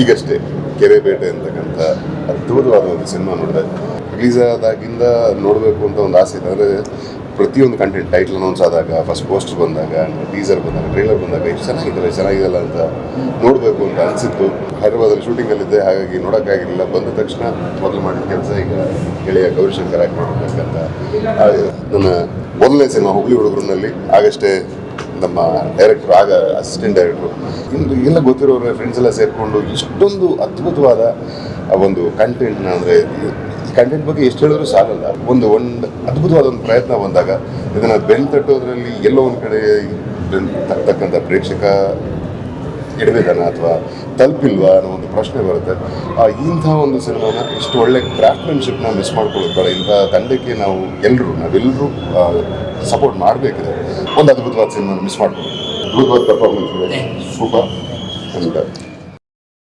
ಈಗಷ್ಟೇ ಕೆರೆಬೇಟೆ ಅಂತಕ್ಕಂಥ ಅದ್ಭುತವಾದ ಒಂದು ಸಿನಿಮಾ ನೋಡಿದೆ ರಿಲೀಸ್ ಆದಾಗಿಂದ ನೋಡಬೇಕು ಅಂತ ಒಂದು ಆಸೆ ಇದೆ ಅಂದರೆ ಪ್ರತಿಯೊಂದು ಕಂಟೆಂಟ್ ಟೈಟ್ಲ್ ಅನೌನ್ಸ್ ಆದಾಗ ಫಸ್ಟ್ ಪೋಸ್ಟರ್ ಬಂದಾಗ ಟೀಸರ್ ಬಂದಾಗ ಟ್ರೈಲರ್ ಬಂದಾಗ ಎಷ್ಟು ಚೆನ್ನಾಗಿದ್ದಲ್ಲ ಚೆನ್ನಾಗಿದೆಲ್ಲ ಅಂತ ನೋಡಬೇಕು ಅಂತ ಅನಿಸಿತ್ತು. ಹೈದರಾಬಾದಲ್ಲಿ ಶೂಟಿಂಗಲ್ಲಿದ್ದೆ ಹಾಗಾಗಿ ನೋಡೋಕ್ಕಾಗಿರಲಿಲ್ಲ. ಬಂದ ತಕ್ಷಣ ಮೊದಲು ಮಾಡಿದ ಕೆಲಸ ಈಗ ಗೆಳೆಯ ಗೌರಿಶಂಕರ್ ಆಗಿ ಮಾಡಬೇಕಂತ ನನ್ನ ಮೊದಲನೇ ಸಿನಿಮಾ ಹುಬ್ಳಿ ಹುಡುಗರಲ್ಲಿ ಆಗಷ್ಟೇ ನಮ್ಮ ಡೈರೆಕ್ಟರ್ ಆಗ ಅಸಿಸ್ಟೆಂಟ್ ಡೈರೆಕ್ಟ್ರು ಇಂದು ಎಲ್ಲ ಗೊತ್ತಿರೋರು ಫ್ರೆಂಡ್ಸ್ ಎಲ್ಲ ಸೇರಿಕೊಂಡು ಇಷ್ಟೊಂದು ಅದ್ಭುತವಾದ ಒಂದು ಕಂಟೆಂಟ್ನ ಅಂದರೆ ಕಂಟೆಂಟ್ ಬಗ್ಗೆ ಎಷ್ಟು ಹೇಳಿದ್ರು ಸಾಲಲ್ಲ. ಒಂದು ಒಂದು ಅದ್ಭುತವಾದ ಒಂದು ಪ್ರಯತ್ನ ಬಂದಾಗ, ಇದನ್ನು ಬೆನ್ ತಟ್ಟೋದ್ರಲ್ಲಿ ಎಲ್ಲೋ ಒಂದು ಕಡೆ ತಕ್ಕಂಥ ಪ್ರೇಕ್ಷಕ ಹಿಡಿದಿದ್ದಾನ ಅಥವಾ ತಲುಪಿಲ್ವಾ ಅನ್ನೋ ಒಂದು ಪ್ರಶ್ನೆ ಬರುತ್ತೆ. ಇಂಥ ಒಂದು ಸಿನಿಮಾನ ಇಷ್ಟು ಒಳ್ಳೆ ಕ್ರಾಫ್ಟ್ಮೆನ್ಶಿಪ್ನ ಮಿಸ್ ಮಾಡ್ಕೊಳ್ಳೋದು ಇಂಥ ತಂಡಕ್ಕೆ ನಾವು ಎಲ್ಲರೂ ನಾವೆಲ್ಲರೂ ಸಪೋರ್ಟ್ ಮಾಡಬೇಕಿದೆ. ಒಂದು ಅದ್ಭುತವಾದ ಸಿನಿಮಾ ಮಿಸ್ ಮಾಡ್ಕೊಳ್ಳೋದು ಅದ್ಭುತವಾದ ಪರ್ಫಾರ್ಮೆನ್ಸ್ ಇದೆ ಸೂಪರ್ ಅಂತ